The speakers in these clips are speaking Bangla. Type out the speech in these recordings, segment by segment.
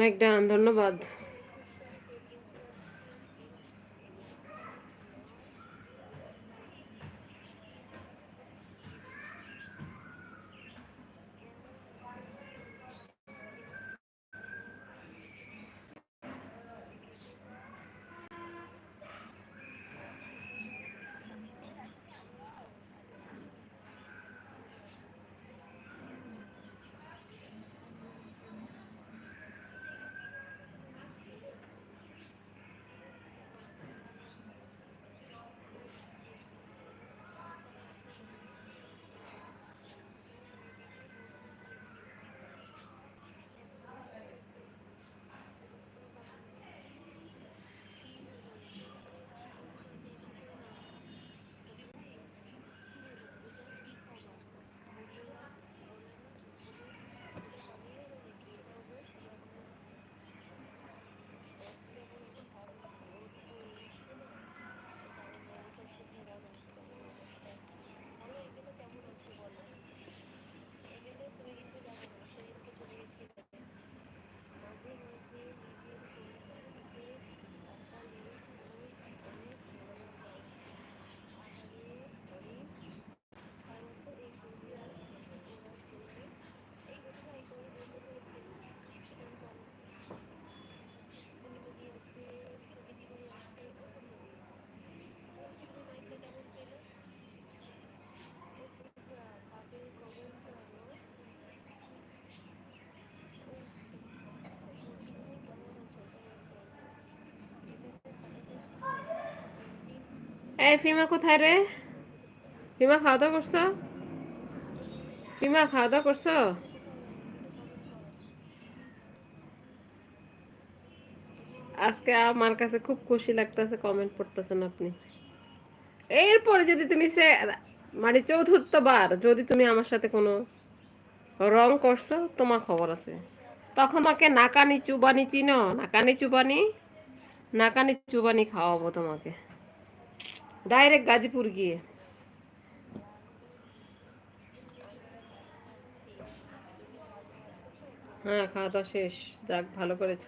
একদম ধন্যবাদ। এই ফিমা কোথায় রে? ফিমা খাওয়া দাওয়া করছ? ফিমা খাওয়া দাওয়া করছ? আজকে আমার কাছে খুব খুশি লাগতেছে কমেন্ট পড়তেছেন আপনি। এরপরে যদি তুমি সে মানে চতুর্থবার যদি তুমি আমার সাথে কোনো রং করছ, তোমার খবর আছে। তখন তোমাকে নাকানি চুবানি চিনো? নাকানি চুবানি? নাকানি চুবানি খাওয়াবো তোমাকে। ডাইরেক্ট গাজীপুর গিয়ে। হ্যাঁ খাওয়া দাওয়া শেষ। যাক ভালো করেছ।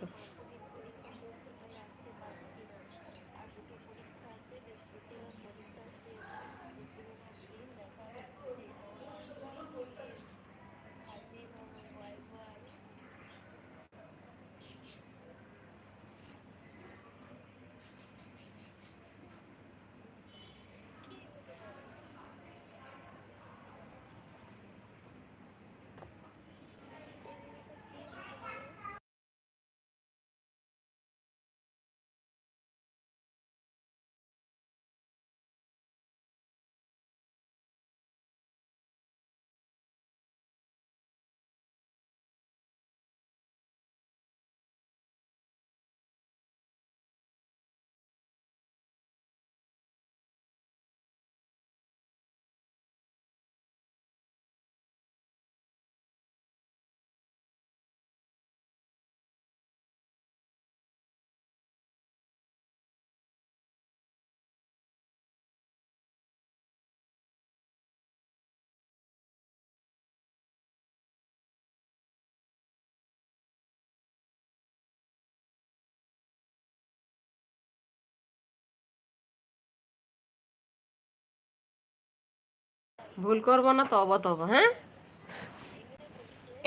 ভুল করব না তো অবত হব হ্যাঁ?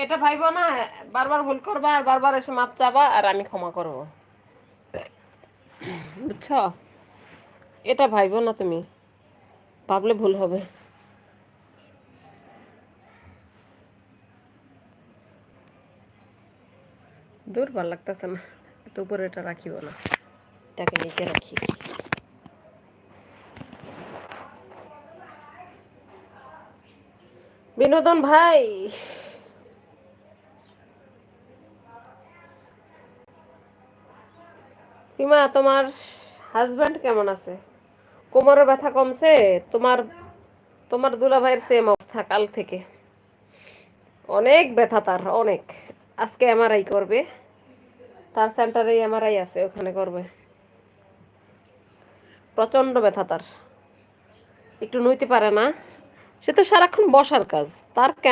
এটা ভাইবো না, বারবার ভুল করবা আর বারবার এসে মাপ চাবা আর আমি ক্ষমা করব। বুঝছ? এটা ভাইবো না তুমি, ভাবলে ভুল হবে। দূর ভালো লাগতেছে না, এত উপরে এটা রাখিব না। এটাকে নিচে রাখি। বিনোদন ভাই। সীমা, তোমার হাজব্যান্ড কেমন আছে? কোমরের ব্যথা কমছে? তোমার তোমার দুলা ভাইয়ের সেম অবস্থা কাল থেকে। অনেক ব্যথা তার, অনেক। আজকে এমআরআই করবে। তার সেন্টারে এমআরআই আছে, ওখানে করবে। প্রচণ্ড ব্যথা তার। একটু নইতে পারে না। সে তো সারাক্ষণ বসার কাজ তার কেন